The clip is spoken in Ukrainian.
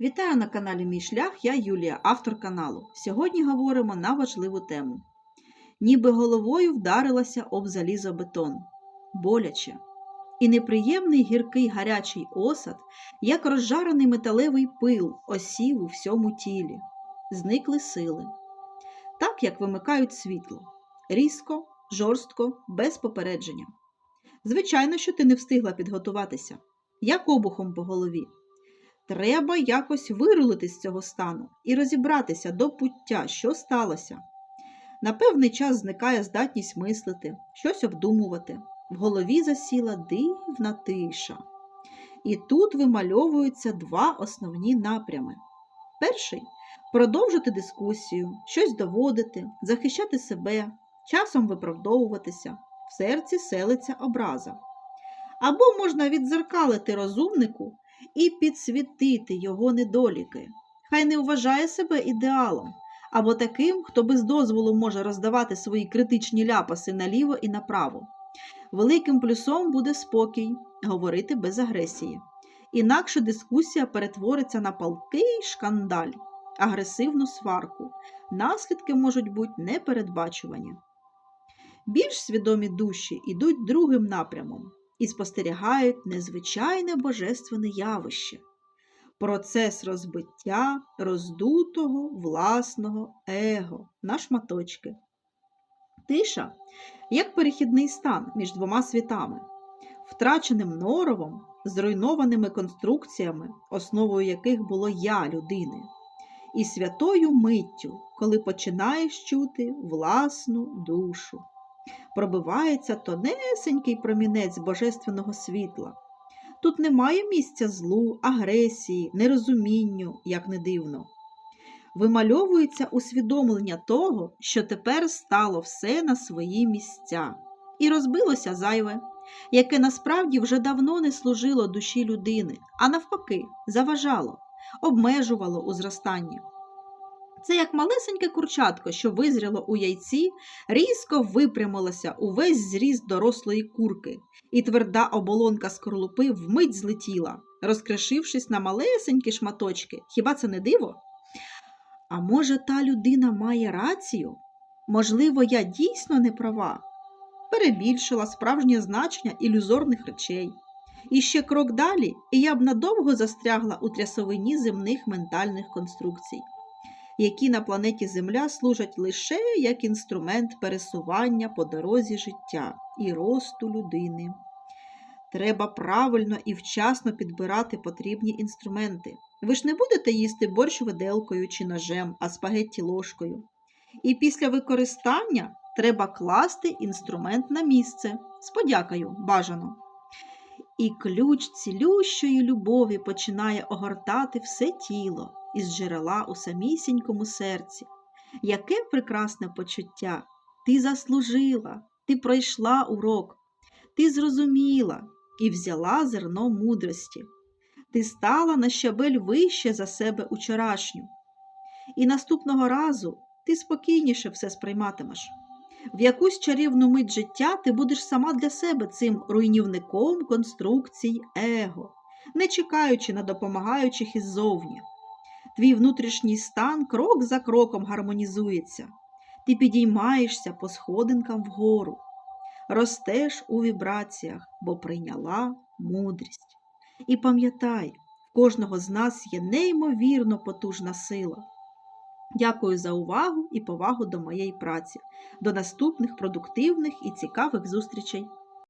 Вітаю на каналі Мій шлях, я Юлія, автор каналу. Сьогодні говоримо на важливу тему. Ніби головою вдарилася об залізобетон. Боляче. І неприємний гіркий гарячий осад, як розжарений металевий пил, осів у всьому тілі. Зникли сили. Так, як вимикають світло. Різко, жорстко, без попередження. Звичайно, що ти не встигла підготуватися. Як обухом по голові. Треба якось вирулити з цього стану і розібратися до пуття, що сталося. На певний час зникає здатність мислити, щось обдумувати. В голові засіла дивна тиша. І тут вимальовуються два основні напрями. Перший продовжити дискусію, щось доводити, захищати себе, часом виправдовуватися, в серці селиться образа. Або можна відзеркалити розумнику і підсвітити його недоліки. Хай не вважає себе ідеалом, або таким, хто без дозволу може роздавати свої критичні ляпаси наліво і направо. Великим плюсом буде спокій, говорити без агресії. Інакше дискусія перетвориться на палкий шкандаль, агресивну сварку. Наслідки можуть бути непередбачувані. Більш свідомі душі йдуть другим напрямом і спостерігають незвичайне божественне явище процес розбиття роздутого власного его на шматочки. Тиша як перехідний стан між двома світами, втраченим норовом, зруйнованими конструкціями, основою яких було я людини, і святою миттю, коли починаєш чути власну душу пробивається тонесенький промінець божественного світла. Тут немає місця злу, агресії, нерозумінню, як не дивно. Вимальовується усвідомлення того, що тепер стало все на свої місця, і розбилося зайве, яке насправді вже давно не служило душі людини, а навпаки, заважало, обмежувало у зростанні. Це як малесеньке курчатко, що визріло у яйці, різко випрямилося увесь зріст дорослої курки, і тверда оболонка скорлупи вмить злетіла, розкришившись на малесенькі шматочки. Хіба це не диво? А може, та людина має рацію? Можливо, я дійсно не права, перебільшила справжнє значення ілюзорних речей. І ще крок далі, і я б надовго застрягла у трясовині земних ментальних конструкцій які на планеті Земля служать лише як інструмент пересування по дорозі життя і росту людини. Треба правильно і вчасно підбирати потрібні інструменти. Ви ж не будете їсти борщ виделкою чи ножем, а спагетті ложкою. І після використання треба класти інструмент на місце з подякою бажано. І ключ цілющої любові починає огортати все тіло із джерела у самісінькому серці. Яке прекрасне почуття! Ти заслужила, ти пройшла урок, ти зрозуміла і взяла зерно мудрості. Ти стала на щабель вище за себе учорашню. І наступного разу ти спокійніше все сприйматимеш. В якусь чарівну мить життя ти будеш сама для себе цим руйнівником конструкцій его, не чекаючи на допомагаючих іззовні. Твій внутрішній стан крок за кроком гармонізується. Ти підіймаєшся по сходинкам вгору, ростеш у вібраціях, бо прийняла мудрість. І пам'ятай, в кожного з нас є неймовірно потужна сила. Дякую за увагу і повагу до моєї праці, до наступних продуктивних і цікавих зустрічей!